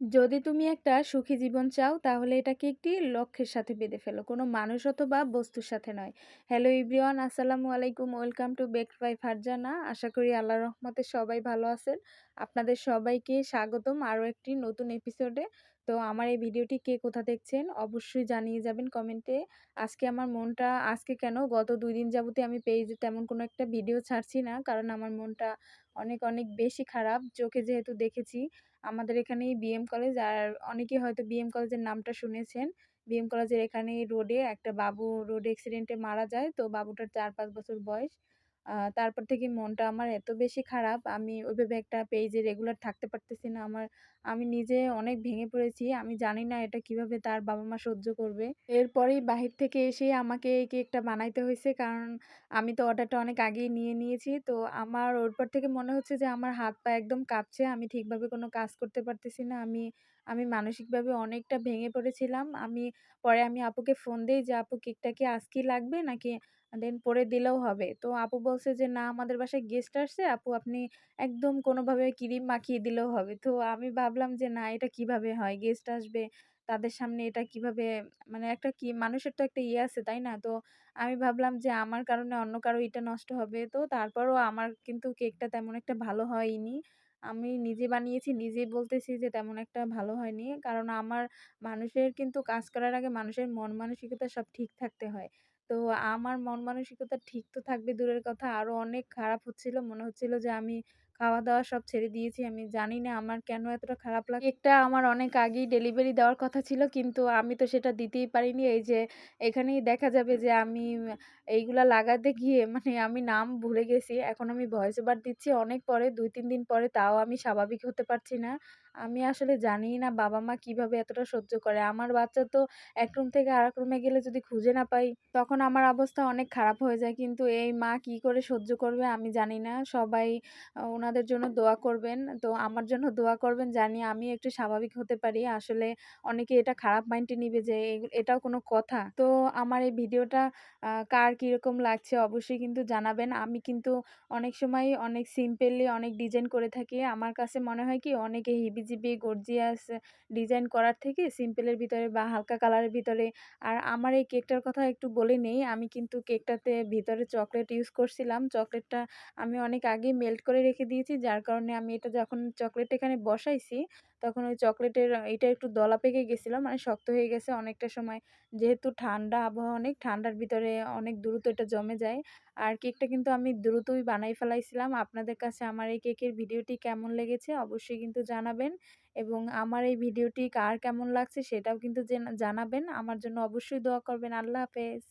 যদি তুমি একটা সুখী জীবন চাও, তাহলে এটাকে একটি লক্ষ্যের সাথে বেঁধে ফেলো। কোনো মানুষ অথবা বস্তুর সাথে নয়। হ্যালো ইব্রিয়ান আসসালামু আলাইকুম, welcome to bake by Farzana. আশা করি আল্লাহ রহমতে সবাই ভালো আছেন। আপনাদের সবাইকে স্বাগতম আরও একটি নতুন এপিসোডে। তো আমার এই ভিডিওটি কে কোথা দেখছেন অবশ্যই জানিয়ে যাবেন কমেন্টে আজকে আমার মনটা, আজকে কেন? গত দুই দিন যাবতে আমি পেজে তেমন কোনো একটা ভিডিও ছাড়ছি না, কারণ আমার মনটা অনেক অনেক বেশি খারাপ। চোখে যেহেতু দেখেছি, আমাদের এখানেই বিএম কলেজ আর অনেকেই হয়তো বিএম কলেজের নামটা শুনেছেন। বিএম কলেজের এখানে রোডে একটা বাবু রোড অ্যাক্সিডেন্টে মারা যায়, তো বাবুটার চার, পাঁচ বছর বয়স। তারপর থেকে মনটা আমার এত বেশি খারাপ, আমি ওইভাবে একটা পেজে রেগুলার থাকতে পারতেছি না। আমার, আমি নিজে অনেক ভেঙে পড়েছি, আমি জানি না এটা কীভাবে তার বাবা মা সহ্য করবে। এরপরেই বাহির থেকে এসে আমাকে এই কেকটা বানাইতে হয়েছে, কারণ আমি তো অর্ডারটা অনেক আগেই নিয়ে নিয়েছি। তো আমার ওর পর থেকে মনে হচ্ছে যে আমার হাত পা একদম কাঁপছে, আমি ঠিকভাবে কোনো কাজ করতে পারতেছি না। আমি আমি মানসিকভাবে অনেকটা ভেঙে পড়েছিলাম। আমি, পরে আমি আপুকে ফোন দিই যে, আপু কেকটা কি আজকেই লাগবে? নাকি দেন পরে দিলেও হবে। তো আপু বলছে যে, না, আমাদের বাসায় গেস্ট আসছে, আপু আপনি একদম কোনোভাবে ক্রিম মাখিয়ে দিলেও হবে। তো আমি ভাবলাম যে, না, এটা কীভাবে হয়? গেস্ট আসবে, তাদের সামনে এটা কীভাবে? মানে একটা কি, মানুষের তো একটা ইয়ে আছে, তাই না? তো আমি ভাবলাম যে, আমার কারণে অন্য কারও এটা নষ্ট হবে। তো তারপরও আমার কিন্তু কেকটা তেমন একটা ভালো হয়নি। আমি নিজে বানিয়েছি নিজে বলতেছি যে তেমন একটা ভালো হয়নি। কারণ আমার মানুষের কিন্তু কাজ করার আগে মানুষের মন মানসিকতা সব ঠিক থাকতে হয়। তো আমার মন মানসিকতা ঠিক তো থাকবে দূরের কথা। আরও অনেক খারাপ হচ্ছিল। মনে হচ্ছিল যে আমি খাওয়া-দাওয়া সব ছেড়ে দিয়েছি। আমি জানি না আমার কেন এতটা খারাপ লাগে, একটা আমার অনেক আগেই ডেলিভারি দেওয়ার কথা ছিল, কিন্তু আমি তো সেটা দিতেই পারিনি। এই যে এখানেই দেখা যাবে যে আমি এইগুলা লাগাতে গিয়ে মানে আমি নাম ভুলে গেছি। এখন আমি ভয়েস ওভার দিচ্ছি অনেক পরে ২-৩ দিন পরে তাও আমি স্বাভাবিক হতে পারছি না। আমি আসলে জানি না বাবা-মা কীভাবে এতটা সহ্য করে। আমার বাচ্চা তো এক রুম থেকে আরেক রুমে গেলে যদি খুঁজে না পাই, তখন আমার অবস্থা অনেক খারাপ হয়ে যায়। কিন্তু এই মা কি করে সহ্য করবে আমি জানি না। সবাই ওনাদের জন্য দোয়া করবেন। তো আমার জন্য দোয়া করবেন জানি আমি একটু স্বাভাবিক হতে পারি। আসলে অনেকে এটা খারাপ মাইন্ডে নিবে যে এটাও কোনো কথা। তো আমার এই ভিডিওটা কার কীরকম লাগছে অবশ্যই কিন্তু জানাবেন। আমি কিন্তু অনেক সময় অনেক সিম্পলি অনেক ডিজাইন করে থাকি। আমার কাছে মনে হয় কি অনেকে হিবিজিবি গর্জিয়াস ডিজাইন করার থেকে সিম্পলের ভিতরে বা হালকা কালারের ভিতরে আর আমার এই কেকটার কথা একটু বলে নেই। আমি কিন্তু কেকটাতে ভিতরে চকলেট ইউজ করছিলাম। চকলেটটা আমি অনেক আগেই মেল্ট করে রেখে দিয়েছি। যার কারণে আমি এটা যখন চকলেট এখানে বসাইছি, তখন ওই চকলেটের এটা একটু দলা পেকে গেছিল। মানে শক্ত হয়ে গেছে অনেকটা সময়। যেহেতু ঠান্ডা আবহাওয়া অনেক, ঠান্ডার ভিতরে অনেক দ্রুত এটা জমে যায়। আর কেকটা কিন্তু আমি দ্রুতই বানাই ফেলাইছিলাম। আপনাদের কাছে আমার এই কেকের ভিডিওটি কেমন লেগেছে অবশ্যই কিন্তু জানাবেন। এবং আমার এই ভিডিওটি কার কেমন লাগছে সেটাও কিন্তু জেনা জানাবেন। আমার জন্য অবশ্যই দোয়া করবেন। আল্লাহ হাফেজ।